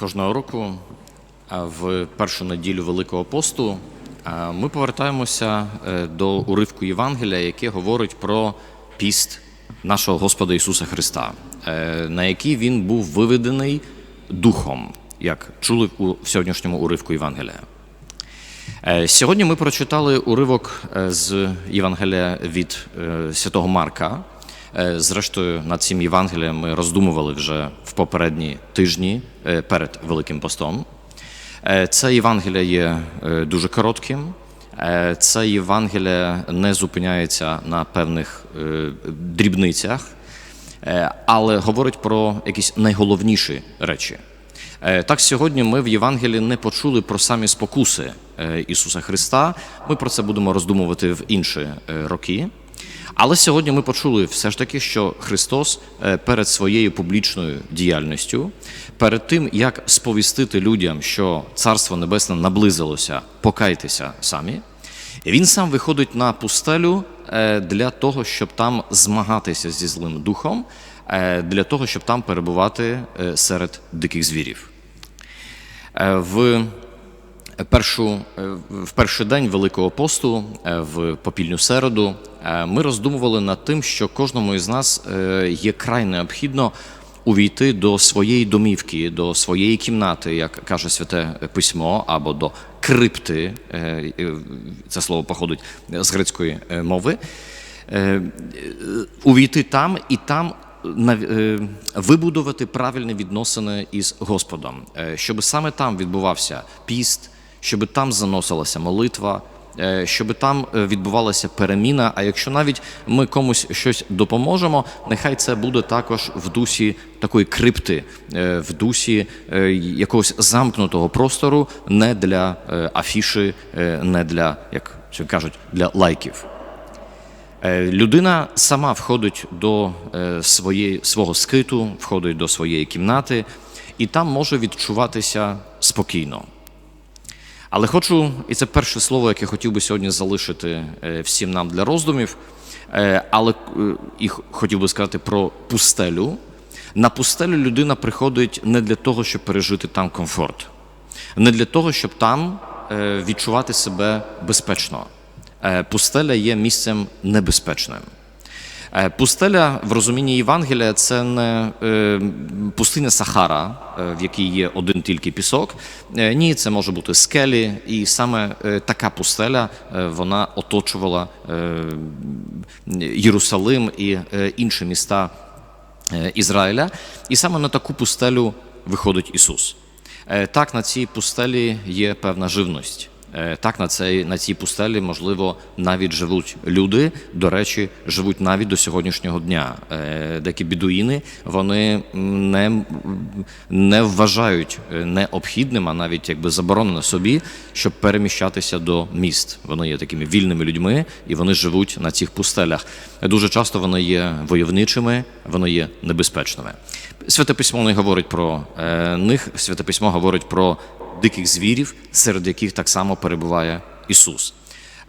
Кожного року в першу неділю Великого посту ми повертаємося е, до уривку Євангелія, яке говорить про піст нашого Господа Ісуса Христа, е, на який він був виведений духом, як чули у сьогоднішньому уривку Євангелія. Е, Сьогодні ми прочитали уривок з Євангелія від святого Марка. Е, Зрештою, над цим Євангелієм ми роздумували вже в попередні тижні е, перед Великим постом. Е, Це Євангелія є дуже коротким. Це Євангелія не зупиняється на певних дрібницях, але говорить про якісь найголовніші речі. Так, сьогодні ми в Євангелії не почули про самі спокуси Ісуса Христа. Ми про це будемо роздумувати в інші роки. Але сьогодні ми почули все ж таки, що Христос е, перед своєю публічною діяльністю, перед тим, як сповістити людям, що Царство Небесне наблизилося, покайтеся самі, він сам виходить на пустелю е, для того, щоб там змагатися зі злим духом, е, для того, щоб там перебувати серед диких звірів. В першу, е, в перший день Великого посту, е, в попільню середу, е, ми роздумували над тим, що кожному із нас е, є край необхідно увійти до своєї домівки, до своєї кімнати, як каже святе письмо, або до крипти. е, е, Це слово походить з грецької е, мови. Е, е, Увійти там і там е, вибудувати правильні відносини із Господом, е, щоб саме там відбувався піст, щоб там заносилася молитва, е, щоб там е, відбувалася переміна. А якщо навіть ми комусь щось допоможемо, нехай це буде також в дусі такої крипти, е, в дусі якогось замкнутого простору, не для афіші, е, не для, як кажуть, для лайків. Людина сама входить до своєї, свого скиту, входить до своєї кімнати, і там може відчуватися спокійно. Але хочу, і це перше слово, яке хотів би сьогодні залишити е, всім нам для роздумів, е, але е, і хотів би сказати про пустелю. На пустелю людина приходить не для того, щоб пережити там комфорт, не для того, щоб там відчувати себе безпечно. Пустеля є місцем небезпечним. Е, Пустеля в розумінні Євангелія це не е, пустиня Сахара, е, в якій є один тільки пісок. Ні, це може бути скелі, і саме така пустеля вона оточувала Єрусалим і інші міста Ізраїля. І саме на таку пустелю виходить Ісус. Так, на цій пустелі є певна живність. Е, Так, на цій, на цій пустелі, можливо, навіть живуть люди. До речі, живуть навіть до сьогоднішнього дня. Е, Деякі бідуїни вони не, не вважають е, необхідним, а навіть якби заборонено собі, щоб переміщатися до міст. Вони є такими вільними людьми і вони живуть на цих пустелях. Дуже часто вони є войовничими, вони є небезпечними. Святе письмо не говорить про них, святе письмо говорить про диких звірів, серед яких так само перебуває Ісус.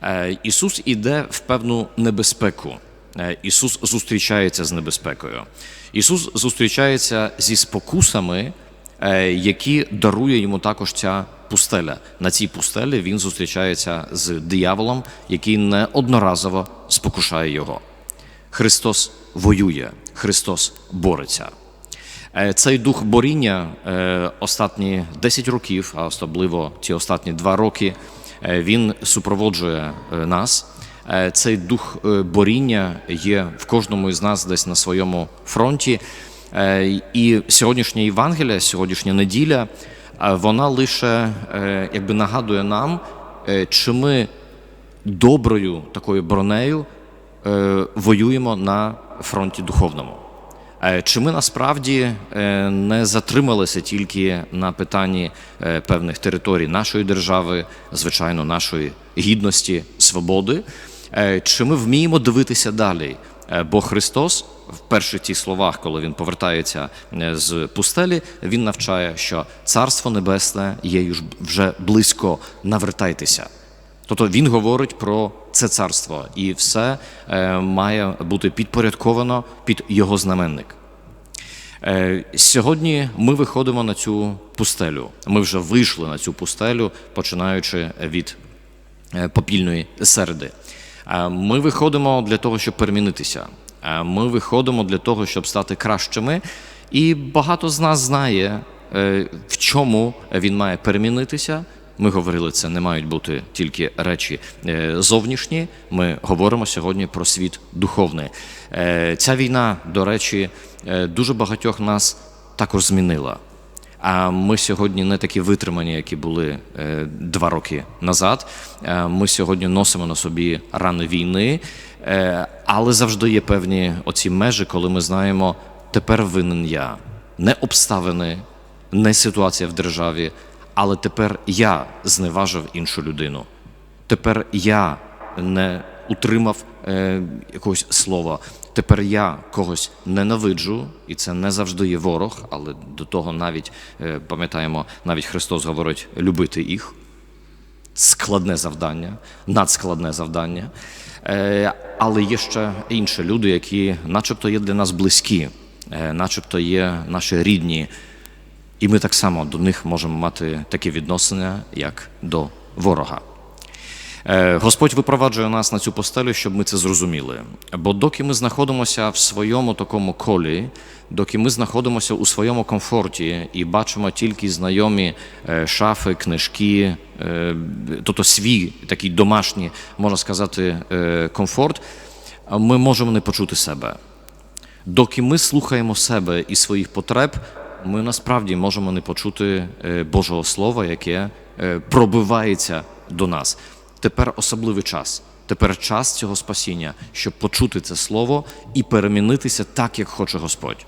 Е, Ісус іде в певну небезпеку. Е, Ісус зустрічається з небезпекою. Ісус зустрічається зі спокусами, е, які дарує йому також ця пустеля. На цій пустелі він зустрічається з дияволом, який неодноразово спокушає його. Христос воює, Христос бореться. Е, Цей дух боріння е, останні 10 років, а особливо ці останні 2 роки, е, він супроводжує нас. Цей дух боріння є в кожному із нас десь на своєму фронті. І сьогоднішня Євангелія, сьогоднішня неділя, вона лише якби нагадує нам, чи ми доброю такою бронею воюємо на фронті духовному. Е, Чи ми насправді е, не затрималися тільки на питанні е, певних територій нашої держави, звичайно, нашої гідності, свободи? Чи ми вміємо дивитися далі? Бо Христос в перших тих словах, коли він повертається з пустелі, він навчає, що Царство Небесне є вже близько, навертайтеся. Тобто він говорить про це царство, і все е, має бути підпорядковано під його знаменник. Е, Сьогодні ми виходимо на цю пустелю. Ми вже вийшли на цю пустелю, починаючи від е, попільної середи. Ми виходимо для того, щоб перемінитися. Ми виходимо для того, щоб стати кращими. І багато з нас знає, в чому він має перемінитися. Ми говорили, це не мають бути тільки речі е, зовнішні. Ми говоримо сьогодні про світ духовний. Е, Ця війна, до речі, е, дуже багатьох нас також змінила. А ми сьогодні не такі витримані, які були два роки назад. Ми сьогодні носимо на собі рани війни, але завжди є певні оці межі, коли ми знаємо, тепер винен я. Не обставини, не ситуація в державі, але тепер я зневажив іншу людину. Тепер я не утримав е, якогось слова. Тепер я когось ненавиджу, і це не завжди є ворог, але до того навіть е, пам'ятаємо, навіть Христос говорить любити їх. Складне завдання, надскладне завдання. Е, але є ще інші люди, які, начебто, є для нас близькі, е, начебто є наші рідні. І ми так само до них можемо мати такі відносини, як до ворога. Е, Господь випроваджує нас на цю постелю, щоб ми це зрозуміли. Бо доки ми знаходимося в своєму такому колі, доки ми знаходимося у своєму комфорті і бачимо тільки знайомі е, шафи, книжки, е, тобто свій такий домашній, можна сказати, комфорт, ми можемо не почути себе. Доки ми слухаємо себе і своїх потреб, ми насправді можемо не почути е, Божого Слова, яке е, пробивається до нас. Тепер особливий час. Тепер час цього спасіння, щоб почути це слово і перемінитися так, як хоче Господь.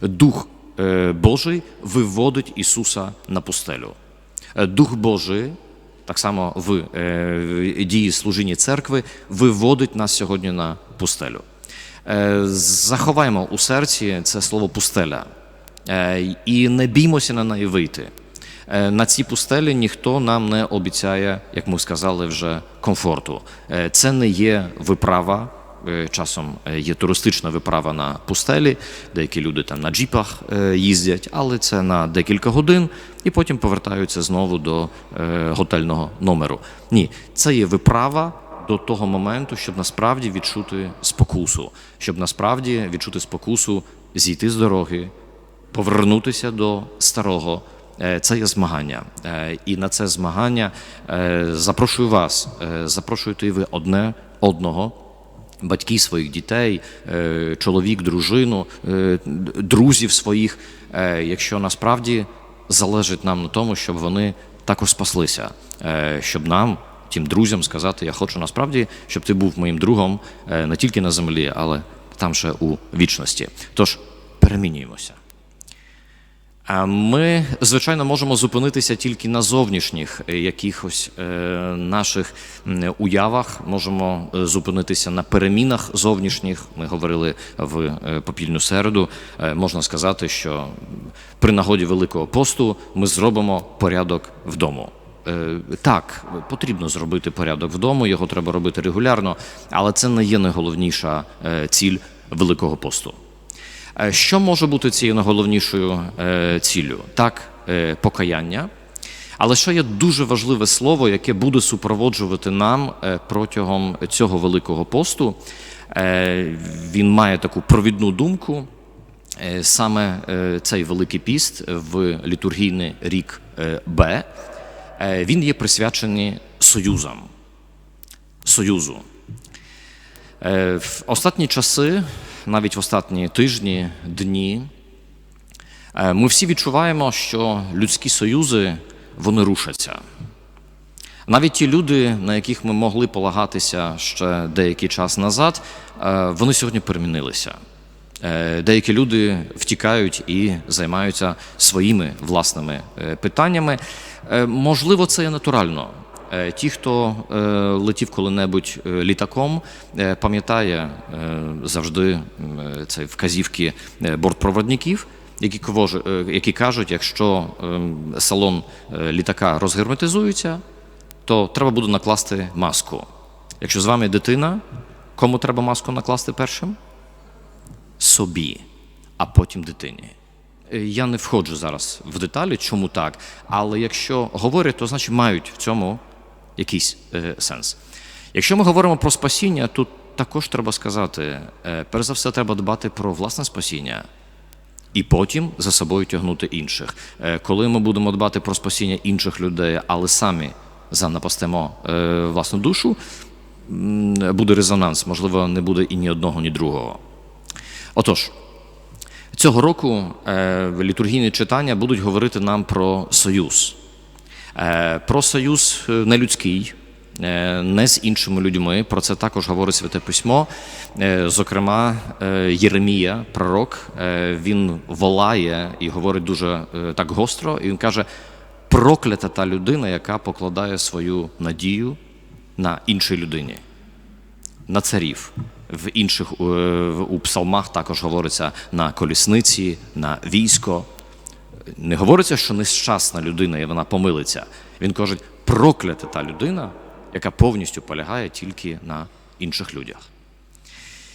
Дух е, Божий виводить Ісуса на пустелю. Дух Божий, так само в дії служіння церкви, виводить нас сьогодні на пустелю. Заховаємо у серці це слово пустеля і не біймося на неї вийти. Е, На цій пустелі ніхто нам не обіцяє, як ми сказали, вже комфорту. Е, Це не є виправа. Е, Часом е, є туристична виправа на пустелі, деякі люди там на джіпах е, їздять, але це на декілька годин і потім повертаються знову до е, готельного номеру. Ні, це є виправа до того моменту, щоб насправді відчути спокусу, щоб насправді відчути спокусу зійти з дороги, повернутися до старого. Е, Це є змагання. Е, І на це змагання е, запрошую вас, е, запрошуйте і ви одне одного. Батьки своїх дітей, чоловік, дружину, друзів своїх, якщо насправді залежить нам на тому, щоб вони також спаслися, щоб нам, тим друзям, сказати, я хочу насправді, щоб ти був моїм другом не тільки на землі, але там ще у вічності. Тож перемінюємося. Ми, звичайно, можемо зупинитися тільки на зовнішніх е, якихось е, наших уявах, можемо е, зупинитися на перемінах зовнішніх. Ми говорили в попільну середу. Можна сказати, що при нагоді Великого посту ми зробимо порядок вдома. Так, потрібно зробити порядок вдома, його треба робити регулярно, але це не є найголовніша ціль Великого посту. Е, Що може бути цією найголовнішою е, ціллю? Так, е, покаяння. Але що є дуже важливе слово, яке буде супроводжувати нам протягом цього великого посту. Він має таку провідну думку. Саме цей великий піст в літургійний рік Б, він є присвячений союзам. Союзу. В останні часи, навіть в останні тижні, дні, е, ми всі відчуваємо, що людські союзи вони рушаться. Навіть ті люди, на яких ми могли полагатися ще деякий час назад, е, вони сьогодні перемінилися. Е, Деякі люди втікають і займаються своїми власними питаннями. Можливо, це є натурально. Е, Ті, хто е, летів коли-небудь е, літаком, пам'ятає завжди це вказівки бортпроводників, які, кажуть, якщо салон літака розгерметизується, то треба буде накласти маску. Якщо з вами дитина, кому треба маску накласти першим? Собі, а потім дитині. я не входжу зараз в деталі, чому так. Але якщо говорять, то значить мають в цьому якийсь е, сенс. Якщо ми говоримо про спасіння, тут також треба сказати: е, перш за все, треба дбати про власне спасіння. І потім за собою тягнути інших. Е, Коли ми будемо дбати про спасіння інших людей, але самі занапастимо е, власну душу, буде резонанс, можливо, не буде і ні одного, ні другого. Отож, цього року е, літургійні читання будуть говорити нам про союз. Е, Про союз е, не людський, е, не з іншими людьми. Про це також говорить Святе Письмо. Зокрема, Єремія, пророк, він волає і говорить дуже так гостро, і він каже: проклята та людина, яка покладає свою надію на іншій людині на царів. В інших у псалмах також говориться на колісниці, на військо. Не говориться, що нещасна людина і вона помилиться. Він каже, проклята та людина, яка повністю полягає тільки на інших людях.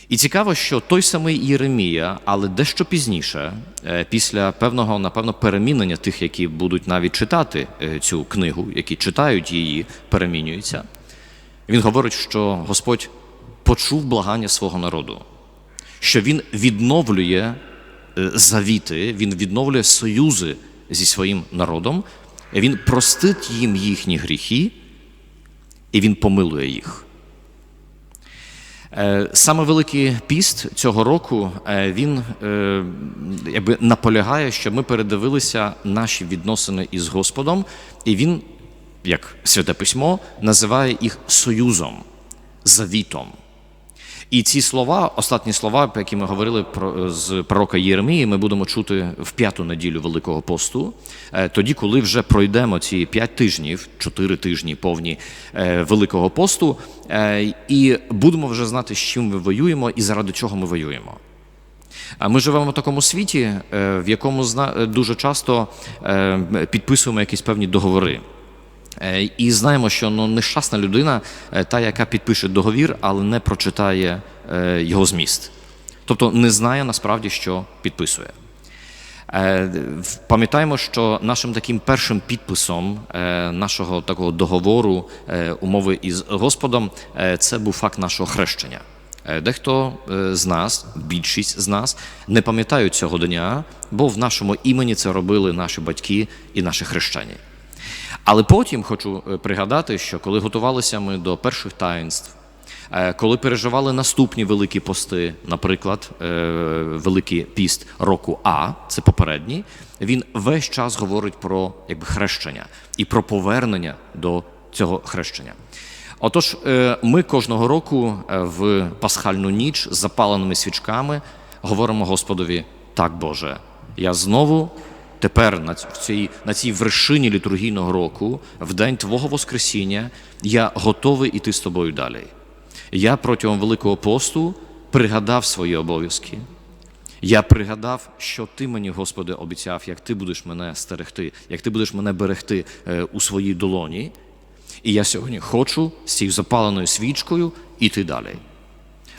І цікаво, що той самий Єремія, але дещо пізніше, е, після певного, напевно, перемінення тих, які будуть навіть читати е, цю книгу, які читають її, перемінюються. Він говорить, що Господь почув благання свого народу, що він відновлює завіти, він відновлює союзи зі своїм народом, він простить їм їхні гріхи, і він помилує їх. Е, Саме великий піст цього року е, він е, якби наполягає, щоб ми передивилися наші відносини із Господом, і він, як святе письмо, називає їх союзом, завітом. І ці слова, останні слова, про які ми говорили про з пророка Єремії, ми будемо чути в п'яту неділю Великого посту, е, тоді, коли вже пройдемо ці п'ять тижнів, чотири тижні повні е, Великого посту, е, і будемо вже знати, з чим ми воюємо і заради чого ми воюємо. А Ми живемо в такому світі, в якому дуже часто підписуємо якісь певні договори. Е, І знаємо, що ну, нещасна людина, е, та, яка підпише договір, але не прочитає е, його зміст. Тобто не знає насправді, що підписує. Пам'ятаємо, що нашим таким першим підписом нашого такого договору умови із Господом це був факт нашого хрещення. Дехто з нас, більшість з нас, не пам'ятають цього дня, бо в нашому імені це робили наші батьки і наші хрещені. Але потім хочу е, пригадати, що коли готувалися ми до перших таїнств, е, коли переживали наступні великі пости, наприклад, е, Великий піст року А, це попередній, він весь час говорить про якби, хрещення і про повернення до цього хрещення. Отож, ми кожного року в пасхальну ніч з запаленими свічками говоримо Господові: так, Боже, я знову тепер на цій, на цій вершині літургійного року, в день Твого Воскресіння, я готовий іти з тобою далі. Я протягом Великого посту пригадав свої обов'язки. Я пригадав, що ти мені, Господи, обіцяв, як ти будеш мене стерегти, як ти будеш мене берегти е, у своїй долоні. І я сьогодні хочу з цією запаленою свічкою іти далі.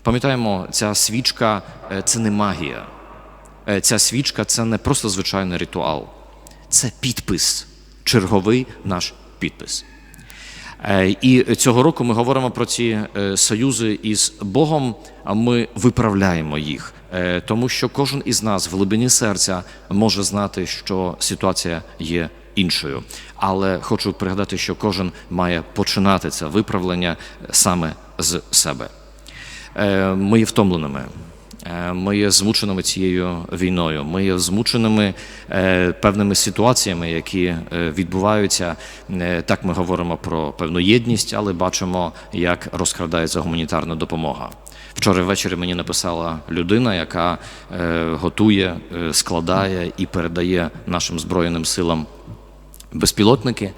Пам'ятаємо, ця свічка е, це не магія. Е, Ця свічка це не просто звичайний ритуал, це підпис, черговий наш підпис. Е, І цього року ми говоримо про ці е, союзи із Богом, а ми виправляємо їх, тому що кожен із нас в глибині серця може знати, що ситуація є іншою. Але хочу пригадати, що кожен має починати це виправлення саме з себе. Ми є втомленими. Е, Ми є змученими цією війною. Ми є змученими е, певними ситуаціями, які е, відбуваються. Так ми говоримо про певну єдність, але бачимо, як розкрадається гуманітарна допомога. Вчора ввечері мені написала людина, яка готує, складає і передає нашим збройним силам безпілотники.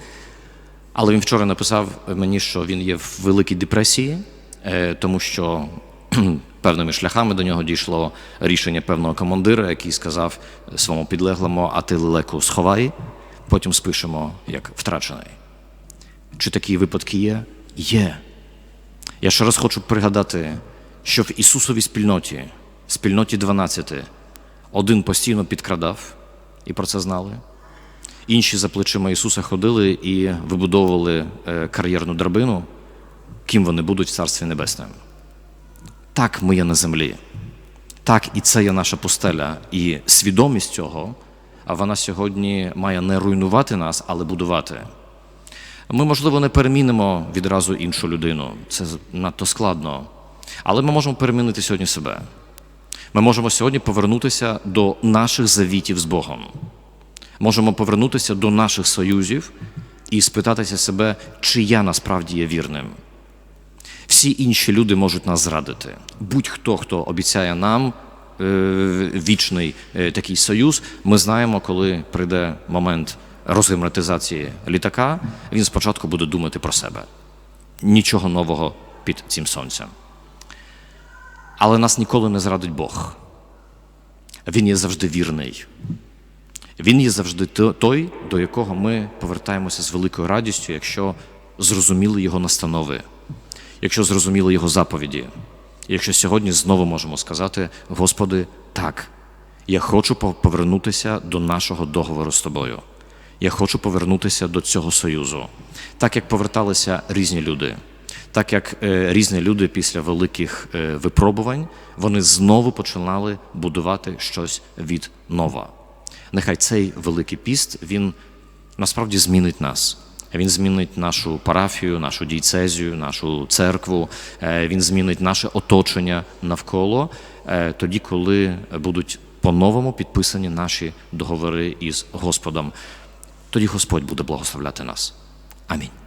Але він вчора написав мені, що він є в великій депресії, тому що певними шляхами до нього дійшло рішення певного командира, який сказав своєму підлеглому, а ти лелеку сховай, потім спишемо як втрачений. Чи такі випадки є? Є. Я ще раз хочу пригадати, що в Ісусовій спільноті, спільноті 12, один постійно підкрадав, і про це знали. Інші за плечима Ісуса ходили і вибудовували е, кар'єрну драбину, ким вони будуть в Царстві Небесному. Так ми є на землі. Так, і це є наша пустеля. І свідомість цього, а вона сьогодні має не руйнувати нас, але будувати. Ми, можливо, не перемінимо відразу іншу людину. Це надто складно. Але ми можемо перемінити сьогодні себе. Ми можемо сьогодні повернутися до наших завітів з Богом. Можемо повернутися до наших союзів і спитатися себе, чи я насправді є вірним. Всі інші люди можуть нас зрадити. Будь-хто, хто обіцяє нам е, вічний е, такий союз, ми знаємо, коли прийде момент розгерметизації літака, він спочатку буде думати про себе. Нічого нового під цим сонцем. Але нас ніколи не зрадить Бог. Він є завжди вірний. Він є завжди той, до якого ми повертаємося з великою радістю, якщо зрозуміли його настанови, якщо зрозуміли його заповіді. І якщо сьогодні знову можемо сказати: Господи, так, я хочу пов- повернутися до нашого договору з тобою. Я хочу повернутися до цього союзу, так як поверталися різні люди. Так як е, різні люди після великих е, випробувань вони знову починали будувати щось від нова. Нехай цей великий піст він насправді змінить нас. Він змінить нашу парафію, нашу дійцезію, нашу церкву. е, Він змінить наше оточення навколо е, тоді, коли будуть по-новому підписані наші договори із Господом. Тоді Господь буде благословляти нас. Амінь.